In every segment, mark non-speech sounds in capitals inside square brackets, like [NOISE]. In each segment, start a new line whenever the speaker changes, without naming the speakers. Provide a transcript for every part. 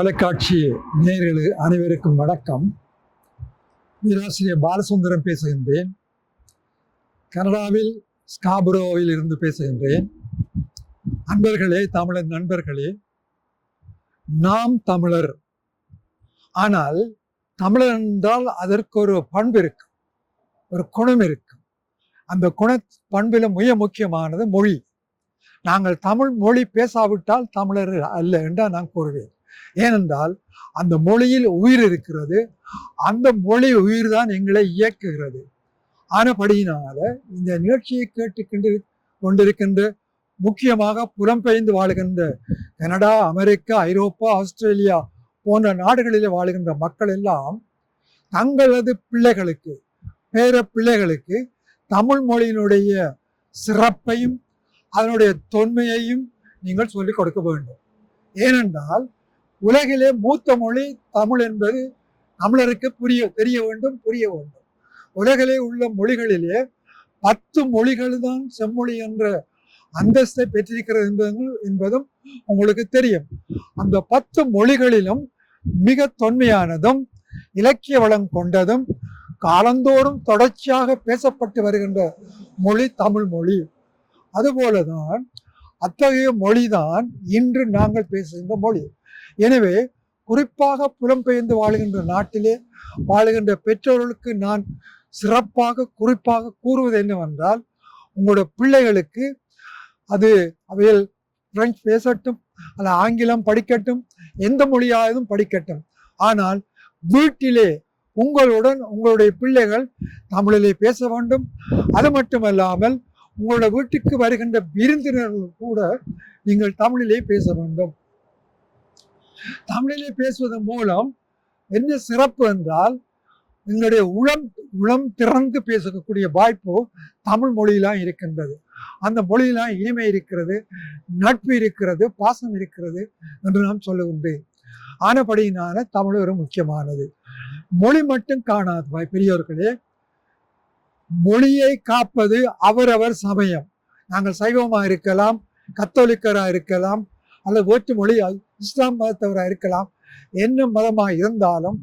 தொலைக்காட்சி நேயர்களு அனைவருக்கும் வணக்கம். பேராசிரியர் பாலசுந்தரம் பேசுகின்றேன். கனடாவில் ஸ்காபுரோவில் இருந்து பேசுகின்றேன். அன்பர்களே தமிழர் நண்பர்களே நாம் தமிழர். ஆனால் தமிழர் என்றால் அதற்கு ஒரு பண்பு இருக்கு ஒரு குணம் இருக்கு அந்த குண பண்பில் மிக முக்கியமானது மொழி. நாங்கள் தமிழ் மொழி பேசாவிட்டால் தமிழர் அல்ல என்றால் நான் கூறுவேன். ஏனென்றால் அந்த மொழியில் உயிர் இருக்கிறது. அந்த மொழி உயிர் தான் எங்களை இயக்குகிறது. ஆனபடியினால இந்த நிகழ்ச்சியை கேட்டுக்கொண்டு கொண்டிருக்கின்ற முக்கியமாக புலம்பெயர்ந்து வாழுகின்ற கனடா அமெரிக்கா ஐரோப்பா ஆஸ்திரேலியா போன்ற நாடுகளில் வாழுகின்ற மக்கள் எல்லாம் தங்களது பிள்ளைகளுக்கு பேர பிள்ளைகளுக்கு தமிழ் மொழியினுடைய சிறப்பையும் அதனுடைய தொன்மையையும் நீங்கள் சொல்லிக் கொடுக்க வேண்டும். ஏனென்றால் உலகிலே மூத்த மொழி தமிழ் என்பது தமிழருக்கு புரிய தெரிய வேண்டும் புரிய வேண்டும். உலகிலே உள்ள மொழிகளிலே பத்து மொழிகள் தான் செம்மொழி என்ற அந்தஸ்தை பெற்றிருக்கிறது என்பது என்பதும் உங்களுக்கு தெரியும். அந்த பத்து மொழிகளிலும் மிக தொன்மையானதும் இலக்கிய வளம் கொண்டதும் காலந்தோறும் தொடர்ச்சியாக பேசப்பட்டு வருகின்ற மொழி தமிழ் மொழி. அதுபோலதான் அத்தகைய மொழிதான் இன்று நாங்கள் பேசுகின்ற மொழி. எனவே குறிப்பாக புலம்பெயர்ந்து வாழுகின்ற நாட்டிலே வாழுகின்ற பெற்றோர்களுக்கு நான் சிறப்பாக குறிப்பாக கூறுவது என்னவென்றால் உங்களோட பிள்ளைகளுக்கு அது அவையில் பிரெஞ்சு பேசட்டும் அல்ல ஆங்கிலம் படிக்கட்டும் எந்த மொழியாயதும் படிக்கட்டும். ஆனால் வீட்டிலே உங்களுடன் உங்களுடைய பிள்ளைகள் தமிழிலே பேச வேண்டும். அது மட்டுமல்லாமல் உங்களோட வீட்டுக்கு வருகின்ற விருந்தினர்கள் கூட நீங்கள் தமிழிலே பேச வேண்டும். தமிழிலே பேசுவதன் மூலம் என்ன சிறப்பு என்றால் எங்களுடைய உளம் உளம் திறந்து பேசக்கூடிய வாய்ப்பு தமிழ் மொழியிலாம் இருக்கின்றது. அந்த மொழியிலாம் இனிமை இருக்கிறது நட்பு இருக்கிறது பாசம் இருக்கிறது என்று நாம் சொல்லுகின்றேன். ஆனபடியினால தமிழ் ஒரு முக்கியமானது. மொழி மட்டும் காணாது பாய் பெரியோர்களே. மொழியை காப்பது அவரவர் சமயம். நாங்கள் சைவமாக இருக்கலாம் கத்தோலிக்கராக இருக்கலாம் அல்லது வேற்று மொழியால் இஸ்லாம் மதத்தவராக இருக்கலாம். என்ன மதமாக இருந்தாலும்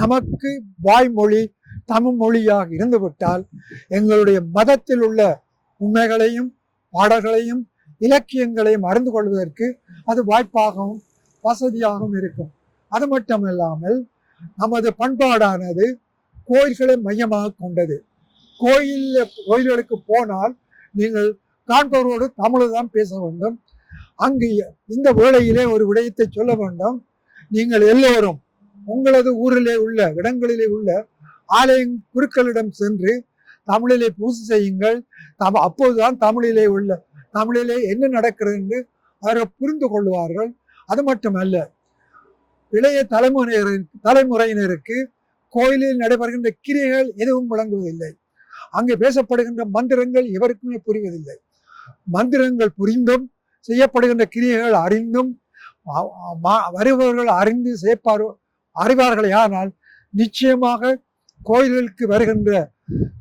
நமக்கு வாய்மொழி தமிழ் மொழியாக இருந்துவிட்டால் எங்களுடைய மதத்தில் உள்ள உண்மைகளையும் பாடல்களையும் இலக்கியங்களையும் அறிந்து கொள்வதற்கு அது வாய்ப்பாகவும் வசதியாகவும் இருக்கும். அது மட்டுமில்லாமல் நமது பண்பாடானது கோயில்களை மையமாக கொண்டது. கோயில் கோயில்களுக்கு போனால் நீங்கள் காண்பவரோடு தமிழ் தான் பேச வேண்டும். அங்கு இந்த வேளையிலே ஒரு விடயத்தை சொல்ல வேண்டும். நீங்கள் எல்லோரும் உங்களது ஊரிலே உள்ள இடங்களிலே உள்ள ஆலய குருக்களிடம் சென்று தமிழிலே பூசை செய்யுங்கள். தம் அப்போதுதான் தமிழிலே உள்ள தமிழிலே என்ன நடக்கிறது என்று அவர்கள் புரிந்து கொள்வார்கள். அது மட்டுமல்ல இளைய தலைமுறையினருக்கு தலைமுறையினருக்கு கோயிலில் நடைபெறுகின்ற கிரியைகள் எதுவும் விளங்குவதில்லை. அங்கே பேசப்படுகின்ற மந்திரங்கள் எவருக்குமே புரிவதில்லை மந்திரங்கள் புரிந்தும் செய்யப்படுகின்ற கிரியைகள் அறிந்தும் வருபவர்கள் அறிந்து செய்ப்பார் அறிவார்களே. ஆனால் நிச்சயமாக கோயில்களுக்கு வருகின்ற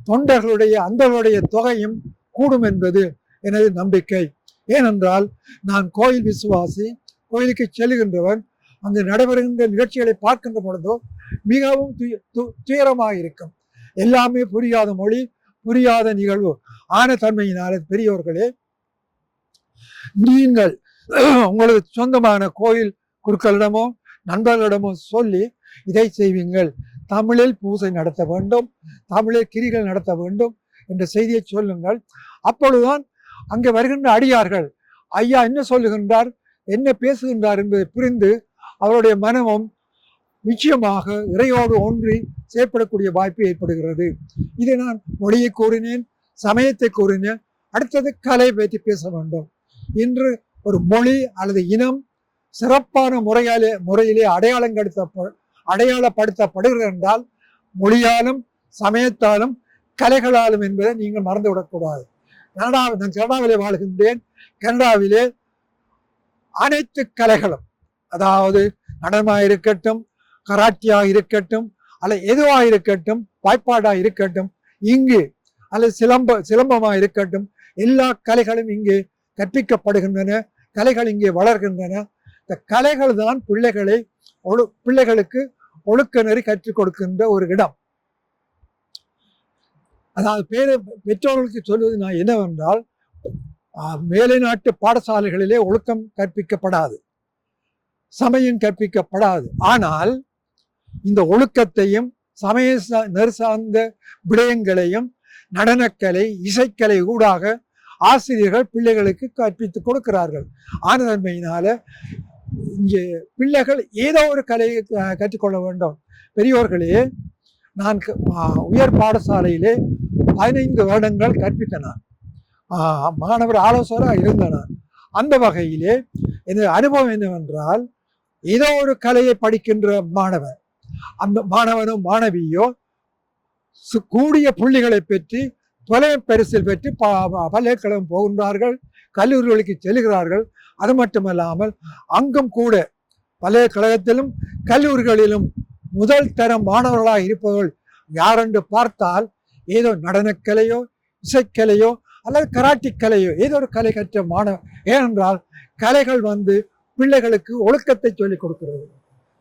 தொண்டர்களுடைய அந்தவருடைய தொகையும் கூடும் என்பது எனது நம்பிக்கை. ஏனென்றால் நான் கோயில் விசுவாசி கோயிலுக்கு செல்கின்றவன் அங்கு நடைபெறுகின்ற நிகழ்ச்சிகளை பார்க்கின்ற பொழுதோ மிகவும் துயரமாக இருக்கும். எல்லாமே புரியாத மொழி புரியாத நிகழ்வு. ஆன தன்மையினால பெரியோர்களே நீங்கள் [CLEARS THROAT] உங்களது சொந்தமான கோயில் குருக்களிடமோ நண்பர்களிடமோ சொல்லி இதை செய்வீங்கள். தமிழில் பூசை நடத்த வேண்டும் தமிழில் கிரிகள் நடத்த வேண்டும் என்ற செய்தியை சொல்லுங்கள். அப்பொழுதுதான் அங்கே வருகின்ற அடியார்கள் ஐயா என்ன சொல்லுகின்றார்? என்ன பேசுகின்றார்? என்பதை புரிந்து அவருடைய மனமும் நிச்சயமாக இறையோடு ஒன்றி செயற்படக்கூடிய வாய்ப்பு ஏற்படுகிறது. இதை நான் மொழியை கூறினேன் சமயத்தை கூறினேன் அடுத்தது கலை பற்றி பேச வேண்டும். இன்று ஒரு மொழி அல்லது இனம் சிறப்பான முறையாலே முறையிலே அடையாளங்கடுத்த அடையாளப்படுத்தப்படுகிறது என்றால் மொழியாலும் சமயத்தாலும் கலைகளாலும் என்பதை நீங்கள் மறந்துவிடக்கூடாது கனடா நான் கனடாவிலே வாழ்கின்றேன். கனடாவிலே அனைத்து கலைகளும் அதாவது நடனமாக இருக்கட்டும் கராட்டியாக இருக்கட்டும் அல்ல எதுவாக இருக்கட்டும் வாய்ப்பாடாக இருக்கட்டும் இங்கு அல்லது சிலம்ப சிலம்பமாக இருக்கட்டும் எல்லா கலைகளும் இங்கே கற்பிக்கப்படுகின்றன கலைகள் இங்கே வளர்கின்றன. இந்த கலைகள் தான் பிள்ளைகளை ஒழு பிள்ளைகளுக்கு ஒழுக்க நெறி கற்றுக் கொடுக்கின்ற ஒரு இடம். அதாவது பேர பெற்றோர்களுக்கு சொல்வது நான் என்னவென்றால் மேலை நாட்டு பாடசாலைகளிலே ஒழுக்கம் கற்பிக்கப்படாது. சமயம் கற்பிக்கப்படாது. ஆனால் இந்த ஒழுக்கத்தையும் சமய சா- நெறி சார்ந்த விடயங்களையும் நடனக்கலை இசைக்கலை ஊடாக ஆசிரியர்கள் பிள்ளைகளுக்கு கற்பித்துக் கொடுக்கிறார்கள். ஆனதன்மையினால இங்கே பிள்ளைகள் ஏதோ ஒரு கலையை கற்றுக்கொள்ள வேண்டும். பெரியோர்களே நான் க- உயர் பாடசாலையிலே பதினைந்து வருடங்கள் கற்பித்தனான் மாணவர் ஆலோசகராக இருந்தனான் அந்த வகையிலே எனது அனுபவம் என்னவென்றால் ஏதோ ஒரு கலையை படிக்கின்ற மாணவன் அந்த மாணவனோ மாணவியோ கூடிய புள்ளிகளை பெற்று தொலை பரிசில் பெற்று ப- பல்கலைக்கழகம் போகின்றார்கள் கல்லூரிகளுக்கு செல்கிறார்கள். அது மட்டுமல்லாமல் அங்கும் கூட பல்கலைக்கழகத்திலும் கல்லூரிகளிலும் முதல் தரம் மாணவர்களாக இருப்பவர்கள் யாரென்று பார்த்தால் ஏதோ நடனக்கலையோ இசைக்கலையோ அல்லது கராட்டி கலையோ ஏதோ ஒரு கலை கற்ற மாணவ ஏனென்றால் கலைகள் வந்து பிள்ளைகளுக்கு ஒழுக்கத்தை சொல்லிக் கொடுக்கிறது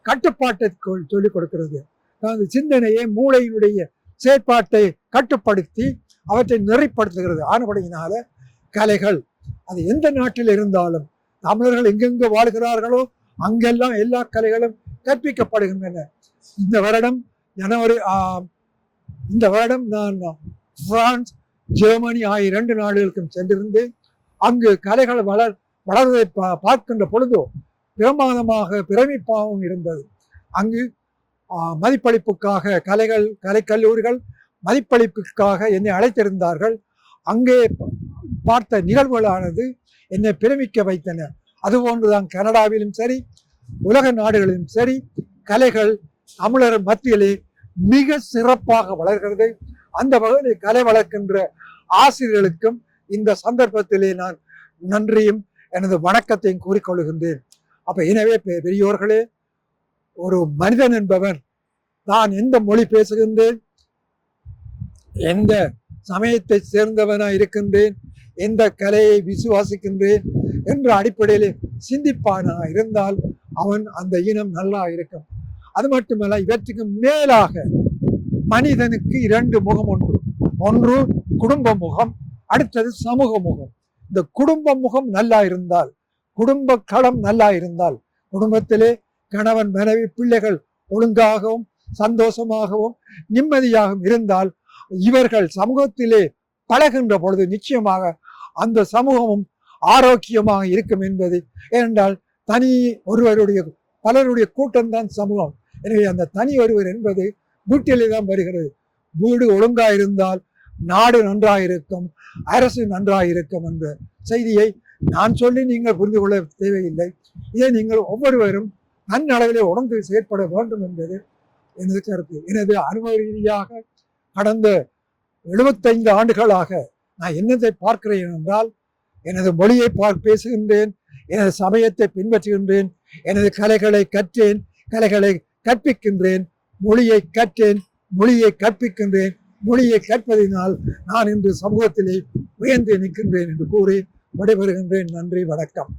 கட்டுப்பாட்டை சொல்லிக் கொடுக்கிறது. அதாவது சிந்தனையை மூளையினுடைய செயற்பாட்டை கட்டுப்படுத்தி அவற்றை நெறிப்படுத்துகிறது. ஆனபடியினால கலைகள் அது எந்த நாட்டில் இருந்தாலும் தமிழர்கள் எங்கெங்கு வாழ்கிறார்களோ அங்கெல்லாம் எல்லா கலைகளும் கற்பிக்கப்படுகின்றன. இந்த வருடம் ஜனவரி இந்த வருடம் நான் பிரான்ஸ் ஜெர்மனி ஆகிய இரண்டு நாடுகளுக்கும் சென்றிருந்தேன். அங்கு கலைகள் வளர் வளர்வதை பா- பார்க்கின்ற பொழுதோ பிரமாதமாக பிரமிப்பாகவும் இருந்தது. அங்கு மதிப்பளிப்புக்காக கலைகள் கலைக்கல்லூரிகள் மதிப்பளிப்புக்காக என்னை அழைத்திருந்தார்கள். அங்கே பார்த்த நிகழ்வுகளானது என்னை பிரமிக்க வைத்தன. அதுபோன்றுதான் கனடாவிலும் சரி உலக நாடுகளிலும் சரி கலைகள் தமிழர் மத்தியிலே மிக சிறப்பாக வளர்கிறது. அந்த வகையில் கலை வளர்க்கின்ற ஆசிரியர்களுக்கும் இந்த சந்தர்ப்பத்திலே நான் நன்றியும் எனது வணக்கத்தையும் கூறிக்கொள்கின்றேன். அப்போ எனவே பெ- பெரியோர்களே ஒரு மனிதன் என்பவன் நான் எந்த மொழி பேசுகின்றேன் எந்த சமயத்தை சேர்ந்தவனா இருக்கின்றேன்? எந்த கலையை விசுவாசிக்கின்றேன்? என்ற அடிப்படையிலே சிந்திப்பானா இருந்தால் அவன் அந்த இனம் நல்லா இருக்கும். அது மட்டுமல்ல இவற்றுக்கு மேலாக மனிதனுக்கு இரண்டு முகம் ஒன்று ஒன்று குடும்ப முகம் அடுத்தது சமூக முகம். இந்த குடும்ப முகம் நல்லா இருந்தால் குடும்ப களம் நல்லா இருந்தால் குடும்பத்திலே கணவன் மனைவி பிள்ளைகள் ஒழுங்காகவும் சந்தோஷமாகவும் நிம்மதியாகவும் இருந்தால் இவர்கள் சமூகத்திலே பழகின்ற பொழுது நிச்சயமாக அந்த சமூகமும் ஆரோக்கியமாக இருக்கும் என்பது. ஏனென்றால் தனி ஒருவருடைய பலருடைய கூட்டம்தான் சமூகம். எனவே அந்த தனி ஒருவர் என்பது வீட்டிலே தான் வருகிறது. வீடு ஒழுங்காக இருந்தால் நாடு நன்றாக இருக்கும் அரசு நன்றாக இருக்கும் என்ற செய்தியை நான் சொல்லி நீங்கள் புரிந்து கொள்ள தேவையில்லை. இதை நீங்கள் ஒவ்வொருவரும் நன்னளவிலே உணர்ந்து செயற்பட வேண்டும் என்பது எனது கருத்து. எனது அனுபவ ரீதியாக கடந்த எழுபத்தைந்து ஆண்டுகளாக நான் என்னத்தை பார்க்கிறேன் என்றால் எனது மொழியை பார் பேசுகின்றேன் எனது சமயத்தை பின்பற்றுகின்றேன் எனது கலைகளை கற்றேன் கலைகளை கற்பிக்கின்றேன் மொழியை கற்றேன் மொழியை கற்பிக்கின்றேன் மொழியை கற்பதினால் நான் இன்று சமூகத்திலே உயர்ந்து நிற்கின்றேன் என்று கூறி விடைபெறுகின்றேன். நன்றி வணக்கம்.